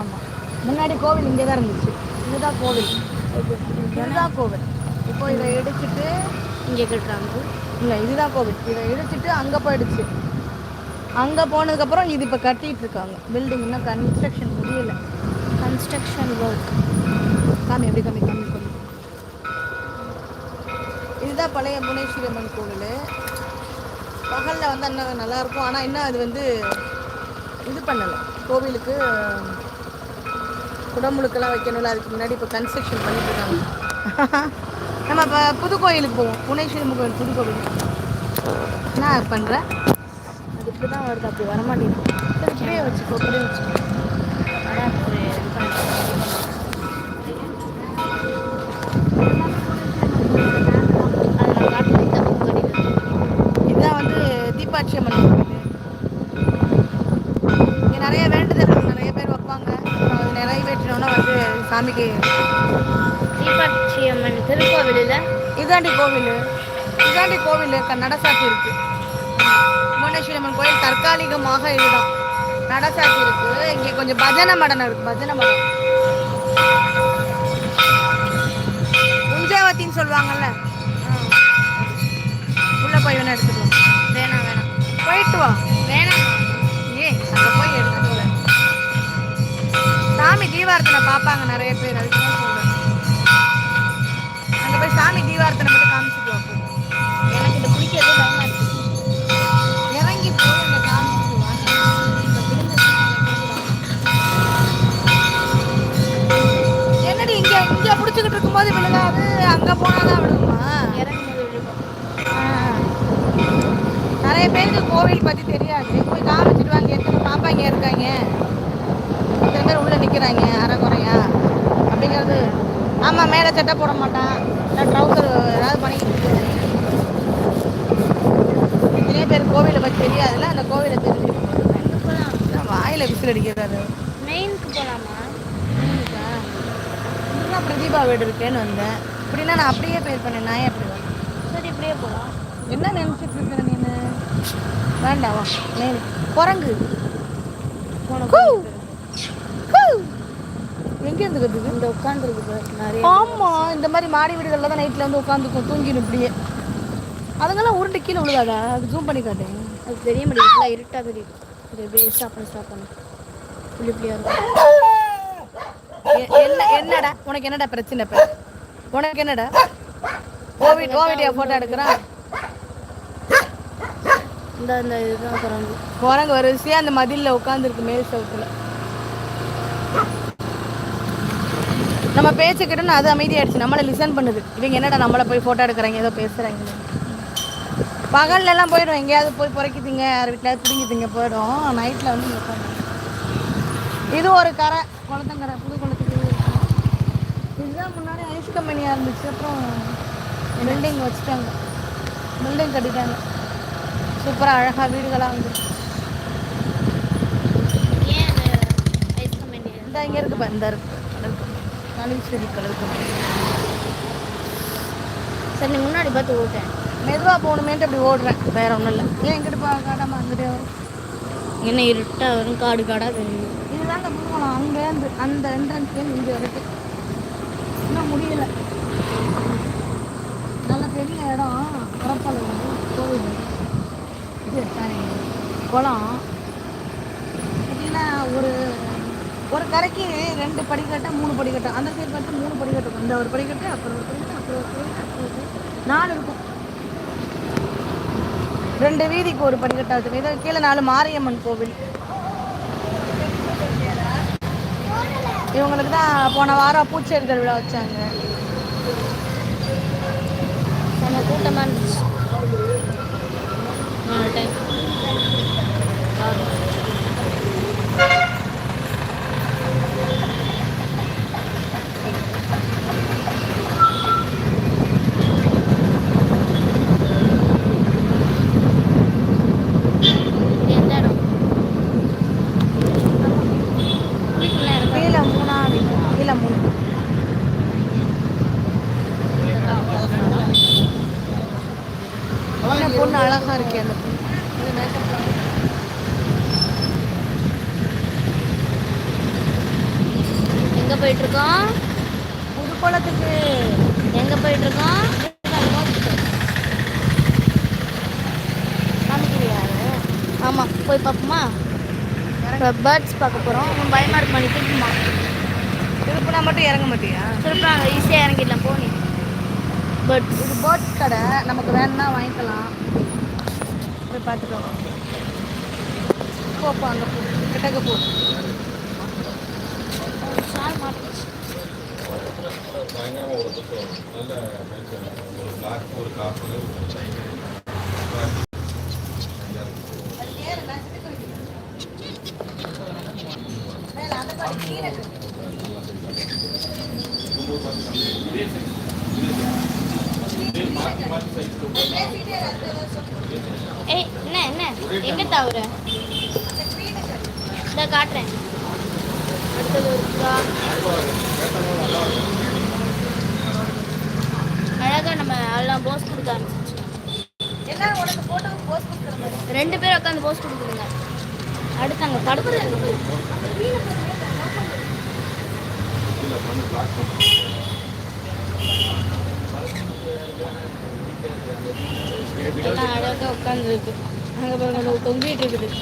ஆமாம் முன்னாடி கோவில் இங்கே தான் இருந்துச்சு. இதுதான் கோவில். இதுதான் கோவில். இப்போ இதை இடிச்சிட்டு இங்கே கட்டுறாங்க. இல்லை இதுதான் கோவில். இதை இடிச்சிட்டு அங்கே போயிடுச்சு. அங்கே போனதுக்கப்புறம் இது இப்போ கட்டிட்டு இருக்காங்க. பில்டிங் இன்னும் கன்ஸ்ட்ரக்ஷன் முடியல. கன்ஸ்ட்ரக்ஷன் ஒர்க் காமி எப்படி காமி காமி காமி இதுதான் பழைய புவனேஸ்வரி அம்மன் கோவில். பகலில் வந்து இன்னும் நல்லா இருக்கும். ஆனால் இன்னும் அது வந்து இது பண்ணலை. கோவிலுக்கு குடமுழுக்கெல்லாம் வைக்கணும்ல அதுக்கு முன்னாடி இப்போ கன்ஸ்ட்ரக்ஷன் பண்ணிட்டு இருக்காங்க நம்ம இப்போ புது கோயிலுக்கு போவோம் புவனேஸ்வரி கோயில் புது என்ன பண்ணுறேன் அது இப்படி தான் வருது அப்படி வரமாட்டேங்குது. இப்படியே வச்சுக்கோ இப்படியே வச்சுக்கோ. அதான் சாமிக்கு தீபாட்சி அம்மன் திருக்கோவிலில். இதாண்டி கோவில். இதாண்டி கோவில் நடசாத்தி இருக்கு. புவனேஸ்வரி அம்மன் கோயில் தற்காலிகமாக இதுதான். நடசாத்தி இருக்கு. இங்கே கொஞ்சம் பஜனை மடம் இருக்கு பஜனை மடம். உஞ்சவத்தின்னு சொல்லுவாங்கல்ல. உள்ள போய் வேணா எடுத்துக்கலாம் சாமி தீபார்த்தனை பார்ப்பாங்க நிறைய பேர் அதுக்கு தான் சொல்றேன். அங்க போய் சாமி தீபார்த்தனை மட்டும் காமிச்சிட்டு வா போ. எனக்கு இது பிடிக்கிறது பயமா இருக்கு. இறங்கி போய் அங்க காமிச்சிட்டு என்னடி இங்க இங்க புடிச்சுக்கிட்டு இருக்கும்போது விழுகாது அங்க போனாதான் விழுகுமா? இறங்கும்போது விழுகும். நிறைய பேருக்கு கோவில் பத்தி தெரியாது. போய் காமிச்சிட்டு வாங்க எத்தனை பாப்பா இங்க இருக்காங்க? இத்தனை பேர் உள்ள நிக்கிறாங்க அரைக்குறையா அப்படிங்கிறது ஆமா மேலே சட்டை போட மாட்டான். இல்லை ட்ரௌசர் ஏதாவது பண்ணிக்கிட்டு. நிறைய பேர் கோவிலை பத்தி தெரியாதுல்ல அந்த கோவிலை தெரிஞ்சுக்கணும் வாயில விசில் அடிக்கிறாரு. மெயினுக்கு போகலாமா இப்படிதான் பிரதீபா வீடு இருக்கேன்னு வந்தேன். இப்படின்னா நான் அப்படியே பேர் பண்ணேன் நான் வரேன் சரி இப்படியே போகலாம் என்ன நினைச்சிட்டு இருக்கிற நீனு? வேண்டாம் வா நேரு குரங்கு. கூ. எங்க இருந்து கத்துது இந்த உட்காந்துருக்கு நிறைய ஆமா இந்த மாதிரி மாடி வீடுகள்ல தான் நைட்ல வந்து உட்காந்துக்கும் தூங்கிடும் இப்படியே. அதுங்கெல்லாம் உருண்டு கீழே விழுகாதா அது ஜூம் பண்ணி காட்டேன் அது தெரிய முடியுது ஃபுல்லாக இருட்டாக தெரியுது. இது அப்படியே ஸ்டாப் பண்ணி ஸ்டாப் பண்ணி. புள்ளி புள்ளியாக இருக்கும். என்ன என்னடா? உனக்கு என்னடா பிரச்சனை இப்ப? உனக்கு என்னடா? கோவிட் கோவிட் போட்டோ எடுக்கிறான்? இந்த இந்த இதுதான் குரங்கு. குரங்கு வரிசையா அந்த மதில்ல உட்காந்துருக்கு மேல் சவுத்துல. நம்ம பேச்சுக்கிட்டோன்னு அது அமைதியாயிடுச்சு. நம்மளை லிசன் பண்ணுது. இவங்க என்னடா நம்மளை போய் ஃபோட்டோ எடுக்கிறாங்க ஏதோ பேசுகிறாங்க பகல்ல எல்லாம் போயிடும். எங்கேயாவது போய் புறக்கிட்டீங்க யார் வீட்டில் பிடிங்கிட்டீங்க போயிடும். நைட்டில் வந்து இது ஒரு கரை குளத்தங்கரை புது குளத்துக்கு. இதுதான் முன்னாடி ஐஸ் கம்பெனியாக இருந்துச்சு. அப்புறம் பில்டிங் வச்சுட்டாங்க. பில்டிங் கட்டிட்டாங்க. சூப்பராக அழகாக வீடுகளாக வந்து ஏன் அந்த ஐஸ் கம்பெனி இந்த இங்கே இருக்கு இந்த இருக்கு. கலிச்சேரி கலருக்கு சரி நீ முன்னாடி பார்த்து ஓட்டேன் மெதுவாக போகணுமேன்ட்டு அப்படி ஓடுறேன். வேற ஒன்றும் இல்லை. ஏன் இங்கிட்டு போ காட்டாம அங்கிட்டே வரும் என்ன இருட்டாக வரும் காடு காடாக தெரியும் இதுதாங்க போகணும். அங்கேருந்து அந்த என்ட்ரன்ஸ்லேருந்து இங்கே வரைக்கும். இன்னும் முடியல. நல்ல பெரிய இடம். புறப்பால கோவில். இது சாரி குளம் பார்த்தீங்கன்னா ஒரு ஒரு கரைக்கு ரெண்டு படிக்கட்டை மூணு படிக்கட்டை. அந்த சைடு பார்த்து மூணு படிக்கட்டு இந்த ஒரு படிக்கட்டு அப்புறம் ஒரு படிக்கட்டு அப்புறம் ஒரு படிக்கட்டு அப்புறம் ஒரு படிக்கட்டு. நாலு இருக்கும். ரெண்டு வீதிக்கு ஒரு படிக்கட்டாக இருக்கு இது கீழே நாலு மாரியம்மன் கோவில். இவங்களுக்கு தான் போன வாரம் பூச்செறிதல் விழா வச்சாங்க. கூட்டமாக இருந்துச்சு நாலு டைம் எந்த இடம் குளிக்கல இருக்கு கீழே மூணாவது கீழே மூணு இந்த பொண்ணு அழகா இருக்கு அந்த பொண்ணு இது makeup போயிட்டு இருக்கோம் புதுக்கோளத்துக்கு எங்க போயிட்டு இருக்கோம் காமிக்கலையா ஆமா போய் பார்ப்போமா இப்போ பேர்ட்ஸ் பார்க்க போறோம். அவன் பயமா இருக்கு மணி திருப்புமா? திருப்பினா மட்டும் இறங்க மாட்டியா? திருப்புறாங்க. ஈஸியாக இறங்கிடலாம். போனி பேர்ட்ஸ் இது போட் கடை. நமக்கு வேணும்னா வாங்கிக்கலாம். போய் பார்த்துட்டு வரோம் போ போ அங்கே போ. கிட்டக்க போ. பயங்கரமாக ஒரு புத்தகம் நல்ல மென்ஷன் ஒரு பிளாக் ஒரு காப்பு ஒரு சைனு ஏய் என்ன என்ன எங்க தவற இந்த காட்டுறேன். அடுத்தது ஒரு புறா. அழகா நம்ம எல்லாம் போஸ் கொடுக்க ஆரம்பிச்சிச்சு எல்லாரும் உனக்கு ரெண்டு பேரும் உட்காந்து போஸ் கொடுக்குறீங்க அடுத்து அங்கே படுத்து. எல்லாம் அழகா உட்காந்து இருக்கு. அங்கே பாருங்க தொங்கிட்டு இருக்குது இங்க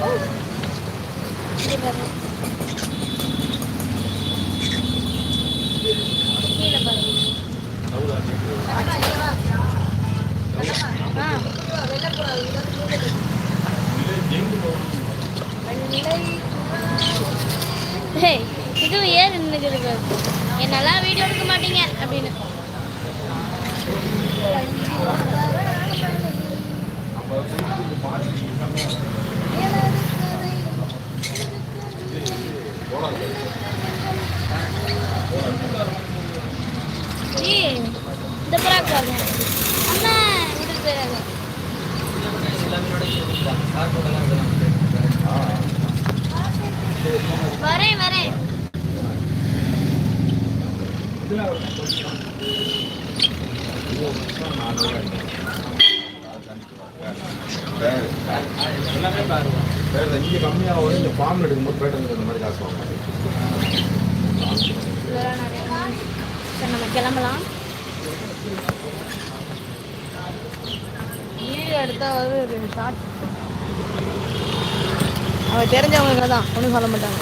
பாருங்க. கீழே பாருங்க ஆ ஹேய் இதுவும் ஏன் நின்றுக்குது பாரு. என்னெல்லாம் வீடியோ எடுக்க மாட்டீங்க அப்படின்னு ஏய், இந்த புறா பாருங்க. அம்மா விட்டுட்டு போயிடாத வரேன் வரேன். வேறு இங்கே கம்மியாக வரும் இந்த ஃபார்ம் எடுக்கும்போது பேட்டர்ன் இந்த மாதிரி காசு வாங்க சரி நம்ம கிளம்பலாம். வீடியோ எடுத்தா வந்து ஒரு ஷார்ட் அவன் தெரிஞ்சவங்க தான் ஒன்றும் சொல்ல மாட்டாங்க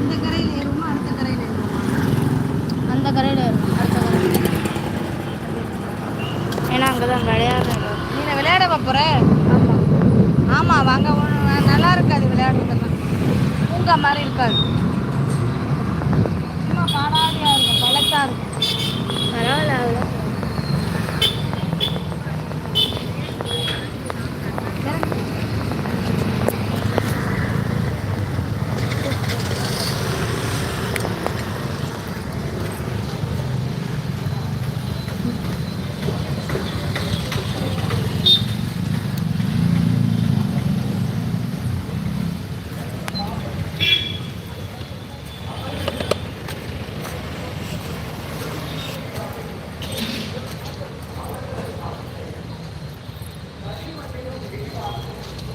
இந்த கரையில் ஏறுமா அடுத்த கரையில் ஏறுமா அந்த கரையில் இருக்கும் அடுத்த கரையில் ஏன்னா அங்கே தான் விளையாடுறேன் நீ என்ன விளையாட போகிற ஆமாம் வாங்க ஒண்ணு நல்லா இருக்காது விளையாடுறதுலாம் பூங்கா மாதிரி இருக்காது சும்மா காடாதியாக இருக்கும் பழக்கா இருக்கும் பரவாயில்ல அவ்வளோ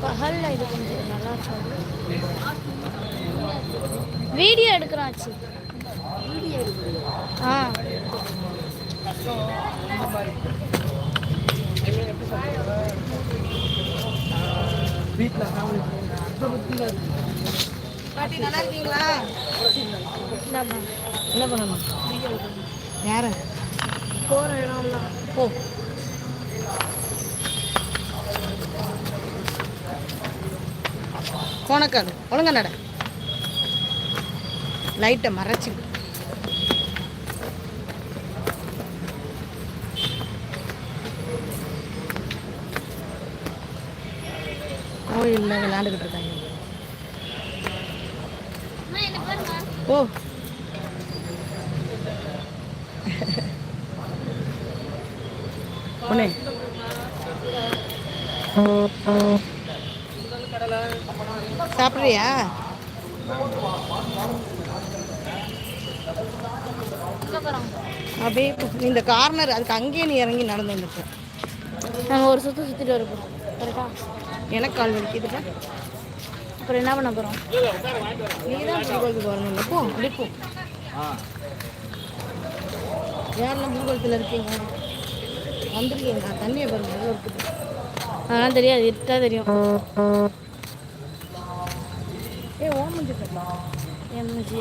பகலில் இது கொஞ்சம் நல்லா இருக்காது வீடியோ எடுக்கிறாச்சு ஆ பாட்டி நல்லா இருக்கீங்களா இந்தாம்மா. என்ன பண்ணணும் யார போகிற இடம்லாம் போ கோணக்காடு ஒழுங்க நட. லைட்டை மறைச்சி. கோயிலில் விளையாண்டுக்கிட்டு இருக்காங்க. ஓ பொண்ணே சாப்பிட்றியா அப்படியே இந்த கார்னர் அதுக்கு அங்கேயே நீ இறங்கி நடந்து வந்துட்டு. நாங்கள் ஒரு சுற்று சுற்றிட்டு வர போகிறோம் கரெக்டா எனக்கு கால் வலிக்குதுப்பா அப்புறம் என்ன பண்ண போகிறோம் நீ தான் புதுக்கோளுக்கு வரணும் போ. அப்படி போ. யாரெல்லாம் புதுக்கோளத்தில் இருக்கீங்க? வந்துருக்கீங்க தண்ணியை பாருங்க இருக்குது. அதெல்லாம் தெரியாது இருட்டா தெரியும். ஏ ஓமஞ்சு கட்டலாம் என் மூஞ்சி?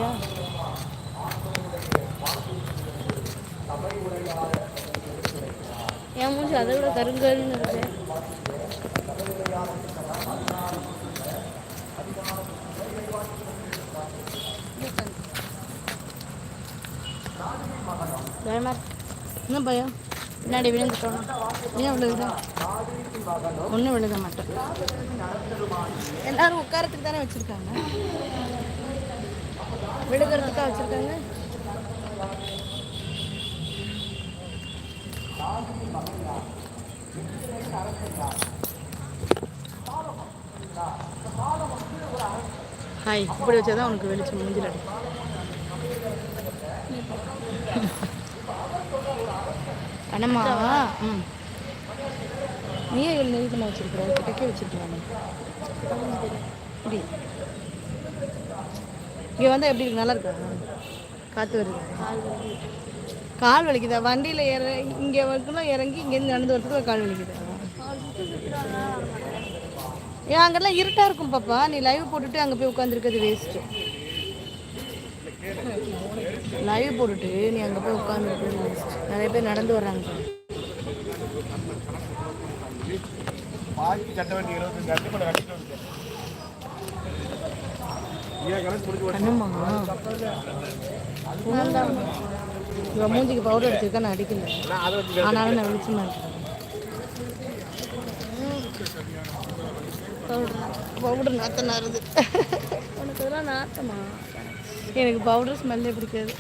அதை விட கருங்கருன்னு இருக்கு. என்ன பயம்? பின்னாடி விழுந்துட்டோம். ஏன் விழுகுதா? ஒன்றும் விழுக மாட்டேன். எல்லாரும் உட்காரத்துக்கு தானே வச்சுருக்காங்க? விழுகிறதுக்கா வச்சுருக்காங்க? ஹாய் இப்படி வச்சாதான் உனக்கு வெளிச்சம் முடிஞ்சிட கண்ணம்மா ம். நீயே இவ்வளோ நெருக்கமாக வச்சிருக்கிற? கிட்டக்கே வச்சிருக்கலாம் இப்படி. இங்கே வந்தால் எப்படி இருக்கு? நல்லா இருக்கா? காற்று வருது. கால் வலிக்குதா? வண்டியில் இற இங்கே வரைக்கும் இறங்கி இங்கேருந்து நடந்து வரதுக்கு கால் வலிக்குதா? ஏன் அங்கெல்லாம் இருட்டாக இருக்கும் பாப்பா. நீ லைவ் போட்டுட்டு அங்கே போய் உட்காந்துருக்கிறது வேஸ்ட்டு லைவ் போட்டுட்டு நீ அங்கே போய் உட்காந்துருக்கிறது வேஸ்ட் நிறைய பேர் நடந்து வர்றாங்க. இவன் மூஞ்சிக்கு பவுடர் அடிச்சிருக்கா நான் அடிக்கல. ஆனாலும் நான் வெளிச்சமா இருக்கேன். பவுடர் நாத்தம் நாருது உனக்கு இதெல்லாம் நாத்தமா? எனக்கு பவுடர் ஸ்மெல்லே பிடிக்காது.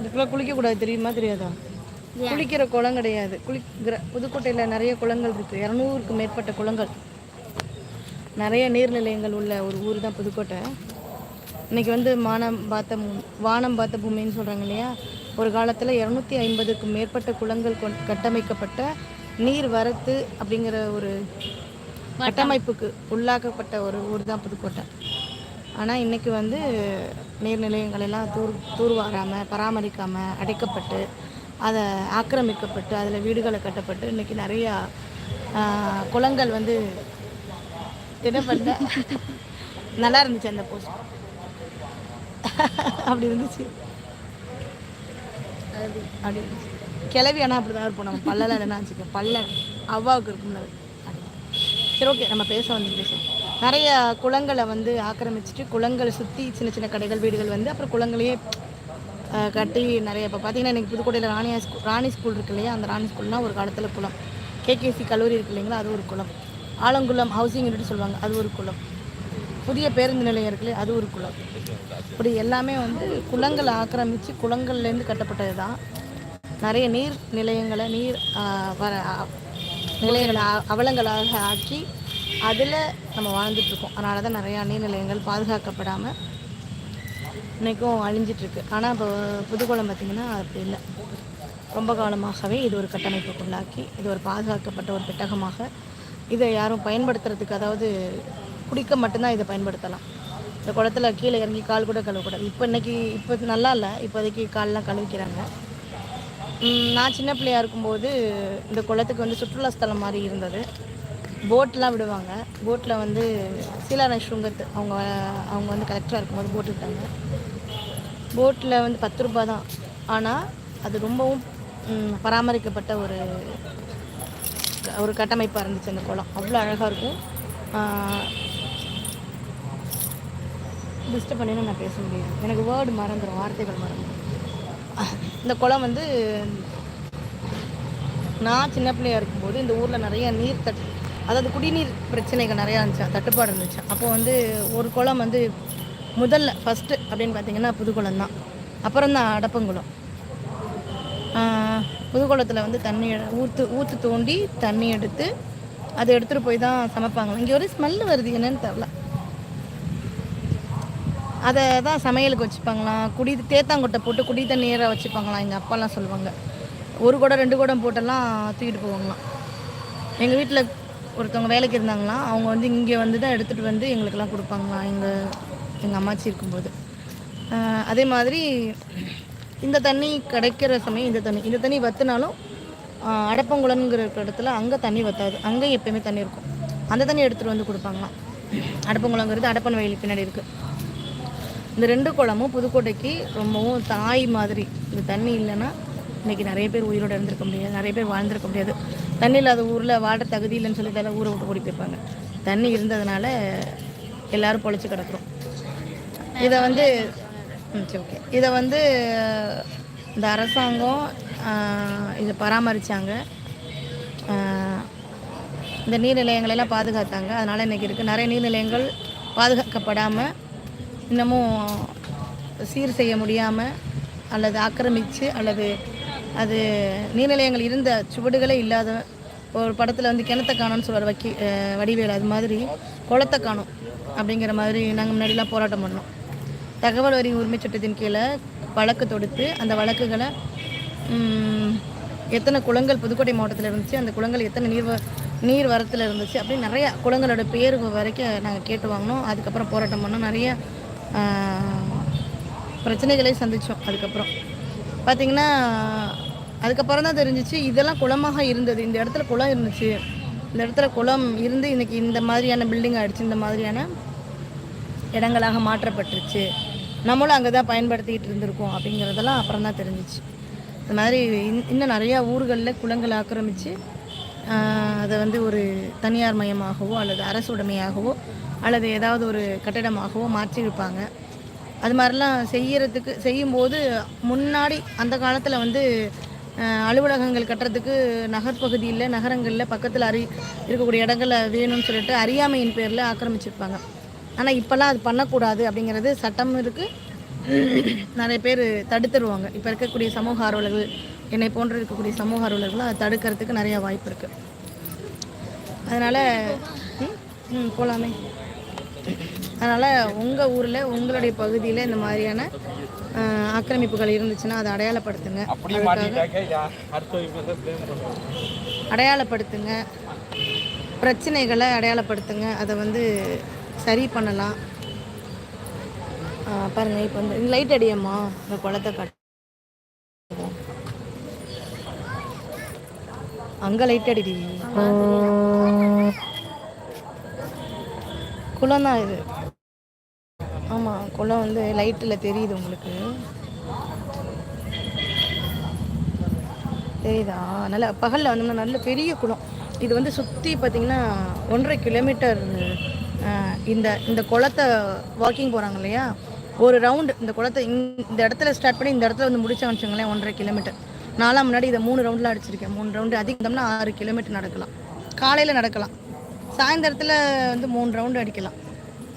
இதுக்கெல்லாம் குளிக்கக்கூடாது தெரியுமா தெரியாதா? குளிக்கிற குளம் கிடையாது. குளிக்கிற புதுக்கோட்டையில் நிறைய குளங்கள் இருக்குது இரநூறுக்கு மேற்பட்ட குளங்கள். நிறைய நீர்நிலையங்கள் உள்ள ஒரு ஊர் தான் புதுக்கோட்டை. இன்னைக்கு வந்து மானம் பார்த்த வானம் பார்த்த பூமின்னு சொல்கிறாங்க இல்லையா? ஒரு காலத்தில் இரநூத்தி ஐம்பதுக்கும் மேற்பட்ட குளங்கள் கட்டமைக்கப்பட்ட நீர் வரத்து அப்படிங்கிற ஒரு கட்டமைப்புக்கு உள்ளாக்கப்பட்ட ஒரு ஊர் தான் புதுக்கோட்டை. ஆனால் இன்னைக்கு வந்து நீர்நிலையங்கள் எல்லாம் தூர் தூர்வாராமல் பராமரிக்காமல் அடைக்கப்பட்டு அதை ஆக்கிரமிக்கப்பட்டு அதில் வீடுகளை கட்டப்பட்டு இன்னைக்கு நிறையா ஆஹ், குளங்கள் வந்து என்ன பண்ண நல்லா இருந்துச்சு அந்த போஸ்ட் அப்படி இருந்துச்சு. அப்படி இருந்துச்சு. கிளவி ஆனால் அப்படி தான் இருப்போம் நம்ம. பல்லெல்லாம் என்ன வச்சுக்க பல்ல அவ்வாவுக்கு இருக்கும்ல சரி ஓகே நம்ம பேச வந்து பேசுவோம் நிறைய குளங்களை வந்து ஆக்கிரமிச்சிட்டு குளங்களை சுற்றி சின்ன சின்ன கடைகள் வீடுகள் வந்து அப்புறம் குளங்களையே கட்டி நிறைய இப்போ பார்த்தீங்கன்னா எனக்கு புதுக்கோட்டையில் ராணியா ஸ்கூல் ராணி ஸ்கூல் இருக்கு இல்லையா? அந்த ராணி ஸ்கூல்னால் ஒரு காலத்தில் குளம். கேகேசி கல்லூரி இருக்கு இல்லைங்களா? அது ஒரு குளம். ஆலங்குளம் ஹவுசிங் யூனிட் சொல்லுவாங்க அது ஒரு குளம். புதிய பேருந்து நிலையம் இருக்குல்ல அது ஒரு குளம். இப்படி எல்லாமே வந்து குளங்களை ஆக்கிரமித்து குளங்கள்லேருந்து கட்டப்பட்டது தான் நிறைய நீர் நிலையங்களை நீர் வர நிலையங்களை அவலங்களாக ஆக்கி அதில் நம்ம வாழ்ந்துட்டுருக்கோம். அதனால தான் நிறையா நீர்நிலையங்கள் பாதுகாக்கப்படாமல் இன்றைக்கும் அழிஞ்சிட்ருக்கு ஆனால் இப்போ புதுக்கோளம் பார்த்திங்கன்னா அப்படி இல்லை. ரொம்ப காலமாகவே இது ஒரு கட்டமைப்புக்குள்ளாக்கி இது ஒரு பாதுகாக்கப்பட்ட ஒரு பெட்டகமாக இதை யாரும் பயன்படுத்துறதுக்கு அதாவது குடிக்க மட்டும்தான் இதை பயன்படுத்தலாம். இந்த குளத்துல கீழே இறங்கி கால் கூட கழுவக்கூடாது. இப்போ இன்றைக்கி இப்போ நல்லா இல்லை. இப்போதைக்கு கால்லாம் கழுவிக்கிறாங்க. நான் சின்ன பிள்ளையாக இருக்கும்போது இந்த குளத்துக்கு வந்து சுற்றுலா ஸ்தலம் மாதிரி இருந்தது. போட்லாம் விடுவாங்க. போட்டில் வந்து சீலாராய் ஸ்ருங்கத்து அவங்க அவங்க வந்து கலெக்டராக இருக்கும்போது போட் விட்டாங்க. போட்டில் வந்து பத்து ரூபா தான். ஆனால் அது ரொம்பவும் பராமரிக்கப்பட்ட ஒரு ஒரு கட்டமைப்பாக இருந்துச்சு அந்த குளம். அவ்வளோ அழகாக இருக்கும். டிஸ்டர்ப் பண்ணினா நான் பேச முடியாது. எனக்கு வேர்டு மறந்துடும் வார்த்தைகள் மறந்துடும் இந்த குளம் வந்து நான் சின்ன பிள்ளையா இருக்கும்போது இந்த ஊரில் நிறைய நீர் தட் அதாவது குடிநீர் பிரச்சனைகள் நிறையா இருந்துச்சு தட்டுப்பாடு இருந்துச்சு. அப்போது வந்து ஒரு குளம் வந்து முதல்ல ஃபஸ்ட்டு அப்படின்னு பார்த்தீங்கன்னா புதுக்குளம் தான். அப்புறம் தான் அடப்பங்குளம். புதுக்குளத்தில் வந்து தண்ணி ஊற்று ஊற்று தோண்டி தண்ணி எடுத்து அதை எடுத்துகிட்டு போய் தான் சமைப்பாங்க. இங்கே ஒரு ஸ்மெல் வருது என்னன்னு தெரில அதை தான் சமையலுக்கு வச்சுப்பாங்களாம். குடி தேத்தாங்கொட்டை போட்டு குடி தண்ணீரை வச்சுப்பாங்களாம். எங்கள் அப்பாலாம் சொல்லுவாங்க. ஒரு குடம் ரெண்டு குடம் போட்டெல்லாம் தூக்கிட்டு போவாங்களாம். எங்கள் வீட்டில் ஒருத்தவங்க வேலைக்கு இருந்தாங்களாம். அவங்க வந்து இங்கே வந்து தான் எடுத்துகிட்டு வந்து எங்களுக்கெல்லாம் கொடுப்பாங்களாம் எங்கள் எங்கள் அம்மாச்சி இருக்கும்போது. அதே மாதிரி இந்த தண்ணி கிடைக்கிற சமயம் இந்த தண்ணி. இந்த தண்ணி வத்துனாலும் அடப்பங்குளம்ங்கிற இடத்துல அங்கே தண்ணி வத்தாது. அங்கே எப்பயுமே தண்ணி இருக்கும். அந்த தண்ணி எடுத்துகிட்டு வந்து கொடுப்பாங்களாம். அடப்பங்குளங்கிறது அடப்பன் வயலுக்கு பின்னாடி இருக்குது இந்த ரெண்டு குளமும் புதுக்கோட்டைக்கு ரொம்பவும் தாய் மாதிரி. இந்த தண்ணி இல்லைன்னா இன்னைக்கு நிறைய பேர் உயிரோட இருந்திருக்க முடியாது. நிறைய பேர் வாழ்ந்திருக்க முடியாது. தண்ணி இல்லாத ஊரில் வாட தகுதி இல்லைன்னு சொல்லி தலை ஊரை விட்டு ஓடி போயிருப்பாங்க. தண்ணி இருந்ததுனால எல்லோரும் பொழைச்சி கிடக்குறோம். இதை வந்து சரி ஓகே. இதை வந்து இந்த அரசாங்கம் இதை பராமரித்தாங்க இந்த நீர்நிலையங்களெல்லாம் பாதுகாத்தாங்க. அதனால் இன்றைக்கி இருக்குது நிறைய நீர்நிலையங்கள் பாதுகாக்கப்படாமல் இன்னமும் சீர் செய்ய முடியாமல் அல்லது ஆக்கிரமித்து அல்லது அது நீர்நிலையங்கள் இருந்த சுவடுகளே இல்லாத ஒரு படத்தில் வந்து கிணத்தை காணோம்னு சொல்கிற வக்கி வடிவேல். அது மாதிரி குளத்தை காணோம் அப்படிங்கிற மாதிரி நாங்கள் முன்னாடிலாம் போராட்டம் பண்ணோம். தகவல் வரி உரிமை சட்டத்தின் கீழே வழக்கு தொடுத்து அந்த வழக்குகளை எத்தனை குளங்கள் புதுக்கோட்டை மாவட்டத்தில் இருந்துச்சு அந்த குளங்கள் எத்தனை நீர் நீர் வரத்தில் இருந்துச்சு அப்படின்னு நிறையா குளங்களோட பேர் வரைக்கும் நாங்கள் கேட்டு வாங்கினோம். அதுக்கப்புறம் போராட்டம் பண்ணோம். நிறைய பிரச்சனைகளை சந்தித்தோம் அதுக்கப்புறம். பார்த்திங்கன்னா அதுக்கப்புறம் தான் தெரிஞ்சிச்சு இதெல்லாம் குளமாக இருந்தது. இந்த இடத்துல குளம் இருந்துச்சு. இந்த இடத்துல குளம் இருந்து இன்னைக்கு இந்த மாதிரியான பில்டிங் ஆயிடுச்சு. இந்த மாதிரியான இடங்களாக மாற்றப்பட்டுருச்சு. நம்மளும் அங்கே தான் பயன்படுத்திக்கிட்டு இருந்திருக்கோம் அப்படிங்கிறதெல்லாம் அப்புறம் தான் தெரிஞ்சிச்சு. இந்த மாதிரி இன்- இன்னும் நிறையா ஊர்களில் குளங்களை ஆக்கிரமித்து அதை வந்து ஒரு தனியார் மயமாகவோ அல்லது அரசு உடைமையாகவோ அல்லது ஏதாவது ஒரு கட்டிடமாகவோ மாற்றியிருப்பாங்க. அது மாதிரிலாம் செய்கிறதுக்கு செய்யும்போது முன்னாடி அந்த காலத்தில் வந்து அலுவலகங்கள் கட்டுறதுக்கு நகர்ப்பகுதியில் நகரங்களில் பக்கத்தில் அறி இருக்கக்கூடிய இடங்களில் வேணும்னு சொல்லிட்டு அறியாமையின் பேரில் ஆக்கிரமிச்சிருப்பாங்க. ஆனால் இப்போல்லாம் அது பண்ணக்கூடாது அப்படிங்கிறது சட்டம் இருக்குது நிறைய பேர் தடுத்துருவாங்க. இப்போ இருக்கக்கூடிய சமூக ஆர்வலர்கள் என்னை போன்ற இருக்கக்கூடிய சமூக ஆர்வலர்கள் அதை தடுக்கிறதுக்கு நிறையா வாய்ப்பு இருக்குது அதனால் ம் போகலாமே அதனால் உங்கள் ஊரில் உங்களுடைய பகுதியில் இந்த மாதிரியான ஆக்கிரமிப்புகள் இருந்துச்சுன்னா அதை அடையாளப்படுத்துங்க. அடையாளப்படுத்துங்க. பிரச்சனைகளை அடையாளப்படுத்துங்க. அதை வந்து சரி பண்ணலாம். ஆ, பாருங்க இப்போ வந்து லைட் அடியம்மா இந்த குளத்தை காட்டு அங்கே லைட் அடிடி. குளம் தான் இது. ஆமாம் குளம் வந்து லைட்டில் தெரியுது உங்களுக்கு. தெரியுதா? நல்ல பகலில் வந்தோம்னா நல்ல பெரிய குளம். இது வந்து சுற்றி பார்த்தீங்கன்னா ஒன்றரை கிலோமீட்டர் இந்த இந்த குளத்தை வாக்கிங் போகிறாங்க இல்லையா? ஒரு ரவுண்டு இந்த குளத்தை இந்த இடத்துல ஸ்டார்ட் பண்ணி இந்த இடத்துல வந்து முடிச்சாங்கன்னு வச்சுங்களேன் ஒன்றரை கிலோமீட்டர் நாலாம் முன்னாடி இதை மூணு ரவுண்டில் அடிச்சிருக்கேன். மூணு ரவுண்டு அதிகம்னா ஆறு கிலோமீட்டர் நடக்கலாம். காலையில் நடக்கலாம். சாயந்தரத்தில் வந்து மூணு ரவுண்டு அடிக்கலாம்.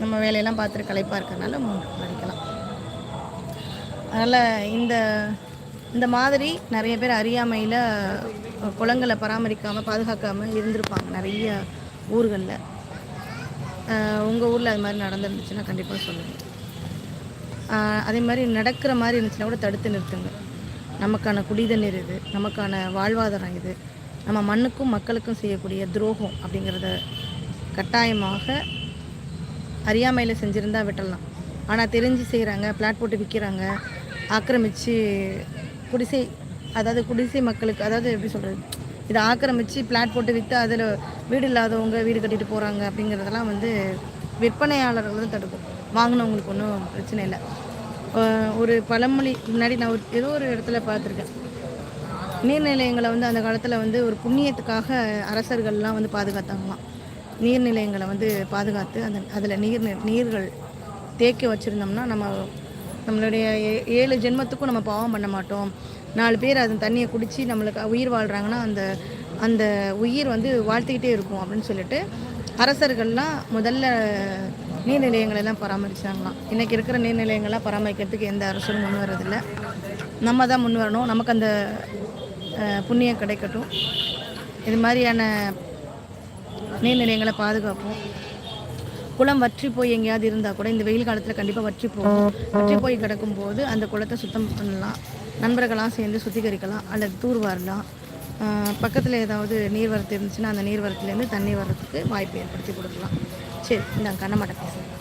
நம்ம வேலையெல்லாம் பார்த்துட்டு களைப்பாக இருக்கனால மூணு ரவுண்டு அடிக்கலாம். அதனால் இந்த இந்த மாதிரி நிறைய பேர் அறியாமையில் குளங்களை பராமரிக்காமல் பாதுகாக்காமல் இருந்திருப்பாங்க நிறைய ஊர்களில். உங்கள் ஊரில் அது மாதிரி நடந்துருந்துச்சுன்னா கண்டிப்பாக சொல்லுங்கள் அதே மாதிரி நடக்கிற மாதிரி இருந்துச்சுன்னா கூட தடுத்து நிறுத்துங்க. நமக்கான குடித நீர் இது நமக்கான வாழ்வாதாரம் இது நம்ம மண்ணுக்கும் மக்களுக்கும் செய்யக்கூடிய துரோகம் அப்படிங்கிறத கட்டாயமாக அறியாமையில் செஞ்சுருந்தா விட்டுடலாம் ஆனால் தெரிஞ்சு செய்கிறாங்க பிளாட் போட்டு விற்கிறாங்க ஆக்கிரமித்து குடிசை அதாவது குடிசை மக்களுக்கு அதாவது எப்படி சொல்கிறது இதை ஆக்கிரமித்து பிளாட் போட்டு விற்று அதில் வீடு இல்லாதவங்க வீடு கட்டிட்டு போகிறாங்க அப்படிங்கிறதெல்லாம் வந்து விற்பனையாளர்கள் தான் தடுக்கும். வாங்கினவங்களுக்கு ஒன்றும் பிரச்சனை இல்லை. ஒரு பழமொழி முன்னாடி நான் ஒரு ஏதோ ஒரு இடத்துல பார்த்துருக்கேன். நீர்நிலையங்களை வந்து அந்த காலத்தில் வந்து ஒரு புண்ணியத்துக்காக அரசர்கள்லாம் வந்து பாதுகாத்தாங்களாம். நீர்நிலையங்களை வந்து பாதுகாத்து அந்த அதில் நீர் நீர்கள் தேக்கி வச்சுருந்தோம்னா நம்ம நம்மளுடைய ஏ- ஏழு ஜென்மத்துக்கும் நம்ம பாவம் பண்ண மாட்டோம். நாலு பேர் அதன் தண்ணியை குடித்து நம்மளுக்கு உயிர் வாழ்கிறாங்கன்னா அந்த அந்த உயிர் வந்து வாழ்த்துக்கிட்டே இருக்கும் அப்படின்னு சொல்லிட்டு அரசர்கள்லாம் முதல்ல நீர்நிலையங்களை எல்லாம் பராமரிச்சாங்களாம். இன்றைக்கி இருக்கிற நீர்நிலையங்கள்லாம் பராமரிக்கிறதுக்கு எந்த அரசும் முன் வரதில்லை நம்ம தான் முன் வரணும். நமக்கு அந்த புண்ணியம் கிடைக்கட்டும். இது மாதிரியான நீர்நிலையங்களை பாதுகாப்போம். குளம் வற்றி போய் எங்கேயாவது இருந்தால் கூட இந்த வெயில் காலத்தில் கண்டிப்பாக வற்றி போகும். வற்றி போய் கிடக்கும்போது அந்த குளத்தை சுத்தம் பண்ணலாம். நண்பர்களாக சேர்ந்து சுத்திகரிக்கலாம். அல்லது தூர்வாரலாம் பக்கத்தில் ஏதாவது நீர்வரத்து இருந்துச்சுன்னா அந்த நீர்வரத்துலேருந்து தண்ணி வர்றதுக்கு வாய்ப்பு ஏற்படுத்தி கொடுக்கலாம். சரி இந்த கண்ணமாட்ட பேசுகிறேன்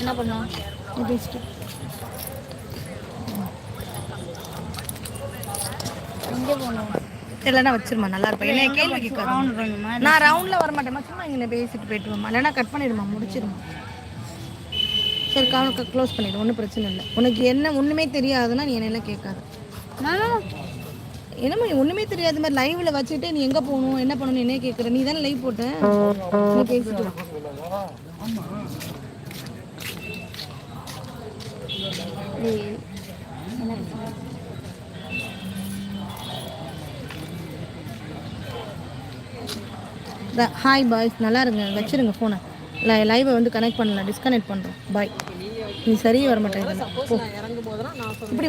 என்ன பண்ணுவோம் பேசிட்டு எங்கே போகணும் இல்லைன்னா வச்சிருமா நல்லா இருப்பேன் என்ன கேள்வி கேட்காது நான் ரவுண்டில் வர மாட்டேன் சும்மா இங்கே பேசிட்டு போயிட்டு வாமா இல்லைன்னா கட் பண்ணிடுமா முடிச்சிருமா. சரி கவனம் க்ளோஸ் பண்ணிடு ஒன்றும் பிரச்சனை இல்லை. உனக்கு என்ன ஒன்றுமே தெரியாதுன்னா நீ என்னெல்லாம் கேட்காத. என்னம்மா நீ ஒன்றுமே தெரியாத மாதிரி லைவில் வச்சுட்டு நீ எங்கே போகணும் என்ன பண்ணணும் என்ன கேட்குற? நீ தானே லைவ் போட்ட? நீ பேசிட்டு வா. ஹாய் பாய்ஸ் நல்லா இருங்க வச்சிருங்க ஃபோனை லைவை வந்து கனெக்ட் பண்ணல டிஸ்கனெக்ட் பண்ணுறோம் பாய் நீ சரியே வர மாட்டேங்க இப்படி